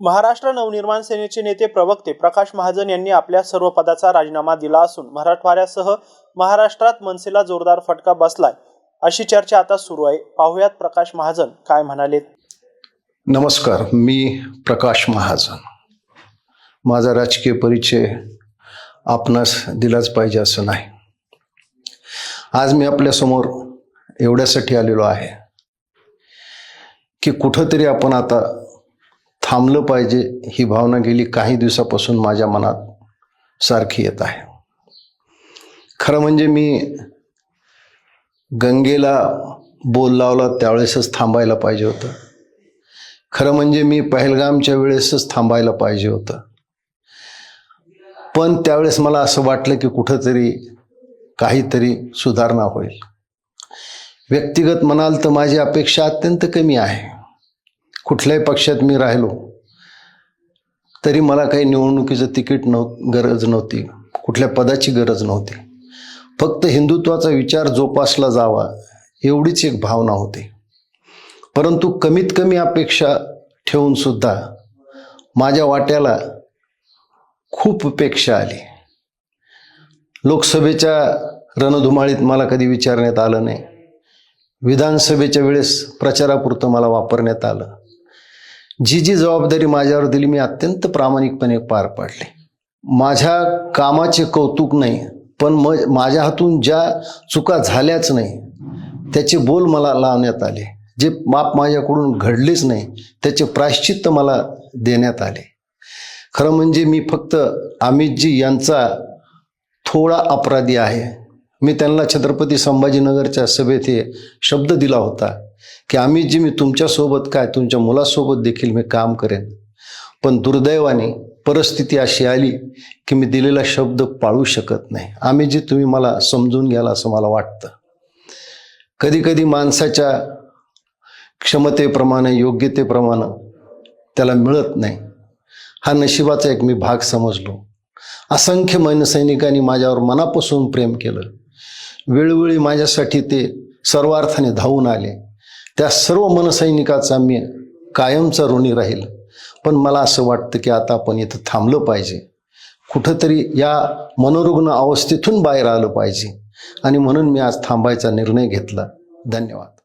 महाराष्ट्र नवनिर्माण सेनेचे नेते प्रवक्ते प्रकाश महाजन यांनी आपल्या सर्व पदाचा राजीनामा दिला असून मराठवाड्यासह महाराष्ट्रात मनसेला जोरदार फटका बसलाय अशी चर्चा आता सुरू आहे. पाहुयात प्रकाश महाजन काय म्हणाले नमस्कार मी प्रकाश महाजन. माझा राजकीय परिचय आपणास दिलाच पाहिजे असं नाही. आज मी आपल्यासमोर एवढ्यासाठी आलेलो आहे की कुठंतरी आपण आता थांबलं पाहिजे ही भावना गेली काही दिवसापासून माझ्या मनात सारखी येत आहे. खरं म्हणजे मी गंगेला बोल लावला त्यावेळेसच थांबायला पाहिजे होतं. खरं म्हणजे मी पहलगामच्या वेळेसच थांबायला पाहिजे होतं. पण त्यावेळेस मला असं वाटलं की कुठंतरी काहीतरी सुधारणा होईल. व्यक्तिगत म्हणाल तर माझी अपेक्षा अत्यंत कमी आहे. कुठल्याही पक्षात मी राहिलो तरी मला काही निवडणुकीचं तिकीट नव्ह गरज नव्हती. कुठल्या पदाची गरज नव्हती. फक्त हिंदुत्वाचा विचार जोपासला जावा एवढीच एक भावना होती. परंतु कमीत कमी अपेक्षा ठेवून सुद्धा माझ्या वाट्याला खूप अपेक्षा आली. लोकसभेच्या रणधुमाळीत मला कधी विचारण्यात आलं नाही. विधानसभेच्या वेळेस प्रचारापुरतं मला वापरण्यात आलं. जी जी जबाबदारी माझ्यावर दिली मी अत्यंत प्रामाणिकपणे पार पाडली. माझ्या कामाचे कौतुक नाही पण म माझ्या हातून ज्या चुका झाल्याच नाही त्याचे बोल मला लावण्यात आले. जे माप माझ्याकडून घडलेच नाही त्याचे प्रायश्चित्त मला देण्यात आले. खरं म्हणजे मी फक्त अमितजी यांचा थोडा अपराधी आहे. मी त्यांना छत्रपती संभाजीनगरच्या सभेत हे शब्द दिला होता. की आम्ही जी मी तुमच्यासोबत काय तुमच्या मुलासोबत देखील मी काम करेन. पण दुर्दैवाने परिस्थिती अशी आली की मी दिलेला शब्द पाळू शकत नाही. आम्ही जे तुम्ही मला समजून घ्याल असं मला वाटतं. कधी कधी माणसाच्या क्षमतेप्रमाणे योग्यतेप्रमाणे त्याला मिळत नाही. हा नशिबाचा एक मी भाग समजलो. असंख्य मनसैनिकांनी माझ्यावर मनापासून प्रेम केलं. वेळोवेळी माझ्यासाठी ते सर्वार्थाने धावून आले. त्या सर्व मनसैनिकाचा मी कायमचा ऋणी राहील. पण मला असं वाटतं की आता आपण इथं थांबलं पाहिजे. कुठंतरी या मनोरुग्ण अवस्थेतून बाहेर आलं पाहिजे. आणि म्हणून मी आज थांबायचा निर्णय घेतला. धन्यवाद.